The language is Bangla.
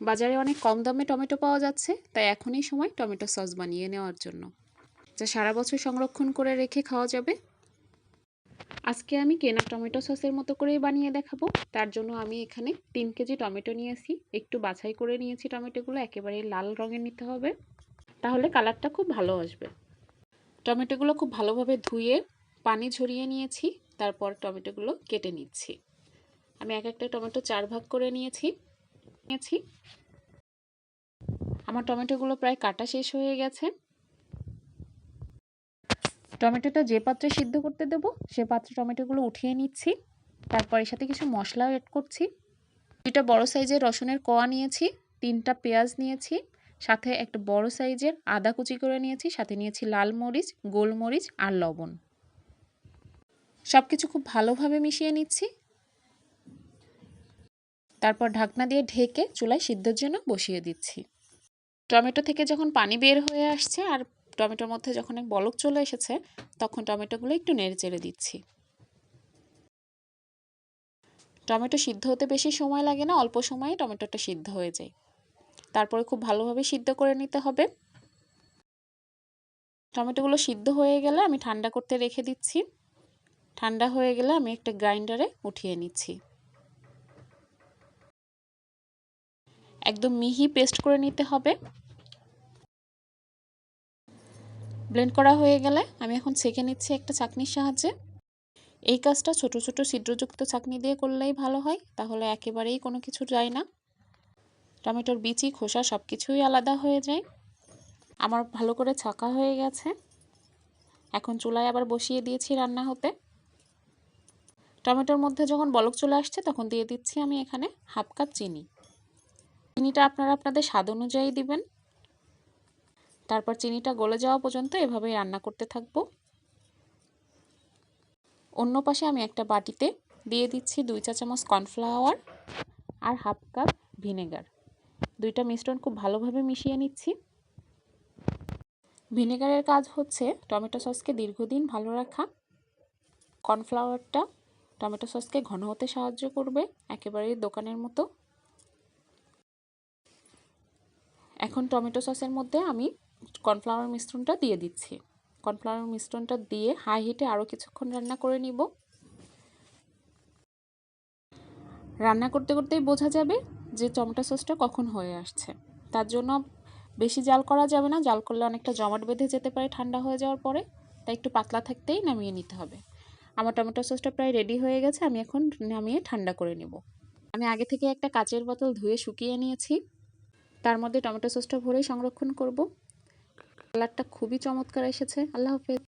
বাজারে অনেক কম দামে টমেটো পাওয়া যাচ্ছে, তাই এখনই সময় টমেটো সস বানিয়ে নেওয়ার জন্য। যা সারা বছর সংরক্ষণ করে রেখে খাওয়া যাবে। আজকে আমি কেনা টমেটো সসের মতো করেই বানিয়ে দেখাবো। তার জন্য আমি এখানে তিন কেজি টমেটো নিয়েছি। একটু বাছাই করে নিয়েছি টমেটোগুলো, একেবারে লাল রঙের নিতে হবে। তাহলে কালারটা খুব ভালো আসবে। টমেটোগুলো খুব ভালোভাবে ধুয়ে পানি ঝরিয়ে নিয়েছি, তারপর টমেটোগুলো কেটে নিচ্ছি। আমি এক একটা টমেটো চার ভাগ করে নিয়েছি। নিয়েছি। আমার টমেটোগুলো প্রায় কাটা শেষ হয়ে গেছে। টমেটোটা যে পাত্রে সিদ্ধ করতে দেব, সে পাত্রে টমেটোগুলো উঠিয়ে নিচ্ছি। তারপর এর সাথে কিছু মশলাও অ্যাড করছি। দুইটা বড় সাইজের রসুনের কোয়া নিয়েছি, তিনটা পেঁয়াজ নিয়েছি, সাথে একটা বড় সাইজের আদা কুচি করে নিয়েছি, সাথে নিয়েছি লাল মরিচ, গোলমরিচ আর লবণ। সব কিছু খুব ভালোভাবে মিশিয়ে নিচ্ছি। তারপর ঢাকনা দিয়ে ঢেকে চুলায় সিদ্ধর জন্য বসিয়ে দিচ্ছি। টমেটো থেকে যখন পানি বের হয়ে আসছে আর টমেটোর মধ্যে যখন এক বলক চলে এসেছে, তখন টমেটোগুলো একটু নেড়ে চেড়ে দিচ্ছি। টমেটো সিদ্ধ হতে বেশি সময় লাগে না, অল্প সময়ে টমেটোটা সিদ্ধ হয়ে যায়। তারপরে খুব ভালোভাবে সিদ্ধ করে নিতে হবে। টমেটোগুলো সিদ্ধ হয়ে গেলে আমি ঠান্ডা করতে রেখে দিচ্ছি। ঠান্ডা হয়ে গেলে আমি একটা গ্রাইন্ডারে উঠিয়ে নিচ্ছি। একদম মিহি পেস্ট করে নিতে হবে। ব্লেন্ড করা হয়ে গেলে আমি এখন ছেঁকে নিচ্ছি একটা চাকনির সাহায্যে। এই কাজটা ছোট ছোট ছিদ্রযুক্ত চাকনি দিয়ে করলেই ভালো হয়, তাহলে একেবারেই কোনো কিছু যায় না। টমেটোর বিচি, খোসা সব কিছুই আলাদা হয়ে যায়। আমার ভালো করে ছাকা হয়ে গেছে। এখন চুলায় আবার বসিয়ে দিয়েছি রান্না হতে। টমেটোর মধ্যে যখন বলক চলে আসছে, তখন দিয়ে দিচ্ছি আমি এখানে হাফ কাপ চিনি। চিনিটা আপনারা আপনাদের স্বাদ অনুযায়ী দিবেন। তারপর চিনিটা গলে যাওয়া পর্যন্ত এভাবেই রান্না করতে থাকব। অন্য পাশে আমি একটা বাটিতে দিয়ে দিচ্ছি দুই চা চামচ কর্নফ্লাওয়ার আর হাফ কাপ ভিনেগার। দুইটা মিশ্রণ খুব ভালোভাবে মিশিয়ে নিচ্ছি। ভিনেগারের কাজ হচ্ছে টমেটো সসকে দীর্ঘদিন ভালো রাখা। কর্নফ্লাওয়ারটা টমেটো সসকে ঘন হতে সাহায্য করবে, একেবারেই দোকানের মতো। এখন টমেটো সসের মধ্যে আমি কর্নফ্লাওয়ার মিশ্রণটা দিয়ে দিচ্ছি। কর্নফ্লাওয়ার মিশ্রণটা দিয়ে হাই হিটে আরও কিছুক্ষণ রান্না করে নিব। রান্না করতে করতেই বোঝা যাবে যে টমেটো সসটা কখন হয়ে আসছে। তার জন্য বেশি জাল করা যাবে না, জাল করলে অনেকটা জমাট বেঁধে যেতে পারে ঠান্ডা হয়ে যাওয়ার পরে, তাই একটু পাতলা থাকতেই নামিয়ে নিতে হবে। আমার টমেটো সসটা প্রায় রেডি হয়ে গেছে, আমি এখন নামিয়ে ঠান্ডা করে নেব। আমি আগে থেকে একটা কাচের বোতল ধুয়ে শুকিয়ে নিয়েছি। তার মধ্যে টমেটো সসটা ভরেই সংরক্ষণ করব। কালারটা খুবই চমৎকার এসেছে। আল্লাহ হাফেজ।